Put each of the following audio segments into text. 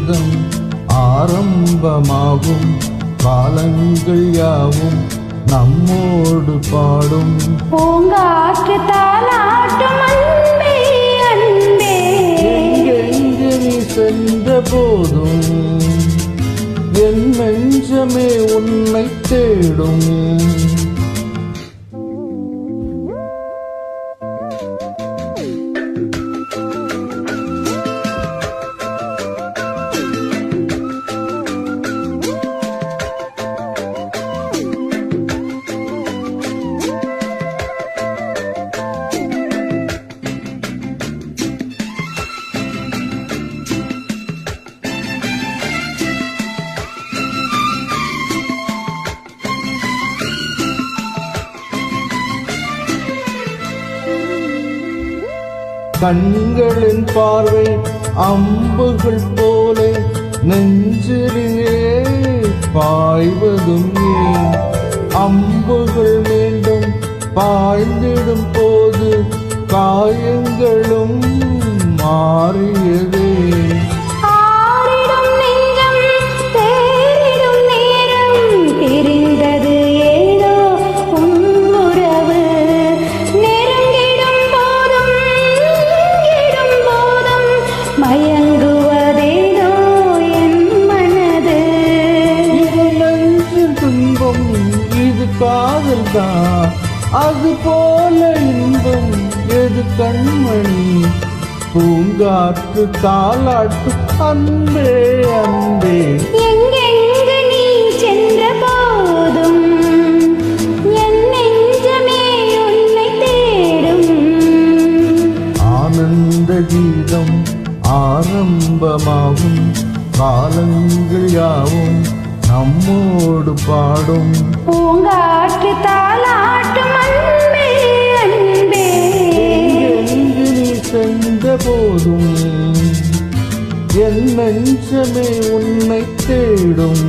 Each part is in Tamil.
யுத்தம் ஆரம்பமாகும். காலங்கள் யாவும் நம்மோடு பாடும். சென்ற போதும் என் நெஞ்சமே உன்னை தேடும். கண்களின் பார்வை அம்புகள் போல நெஞ்சிலே பாய்வதும் ஏன்? அம்புகள் மீண்டும் பாய்ந்திடும் தான் அது போல இன்பம் எது கண்மணி? பூங்காற்று தாளாட்டு அன்பே அன்பே. ஆரம்பமாகும் காலங்கள் யாவும் நம்மோடு பாடும். பூங்காற்று தாலாட்டும் அன்பே. அன்பே நீ சென்ற போதும் என் நெஞ்சமே உன்னை தேடும்.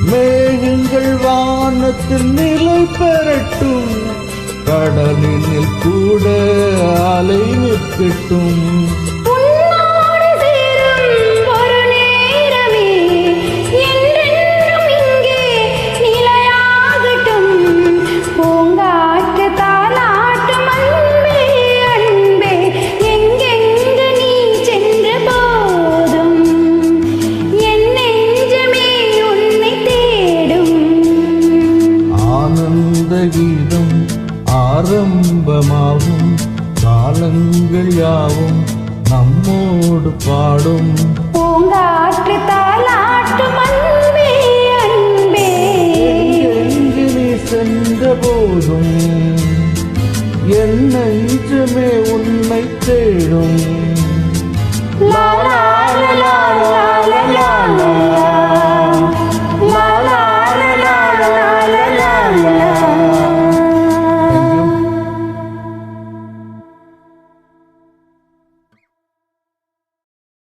மேகங்கள் வானத்தில் நிலை பெறட்டும். கடலினில் கூட அலை நிற்கட்டும். புதகீதம் ஆரம்பமாகும். காலங்கள் யாவும் நம்மோடு பாடும். பூங்காற்று தாலாட்டு அன்பே. அன்பே சென்ற போதும் என் நெஞ்சமே தேடும். la la la la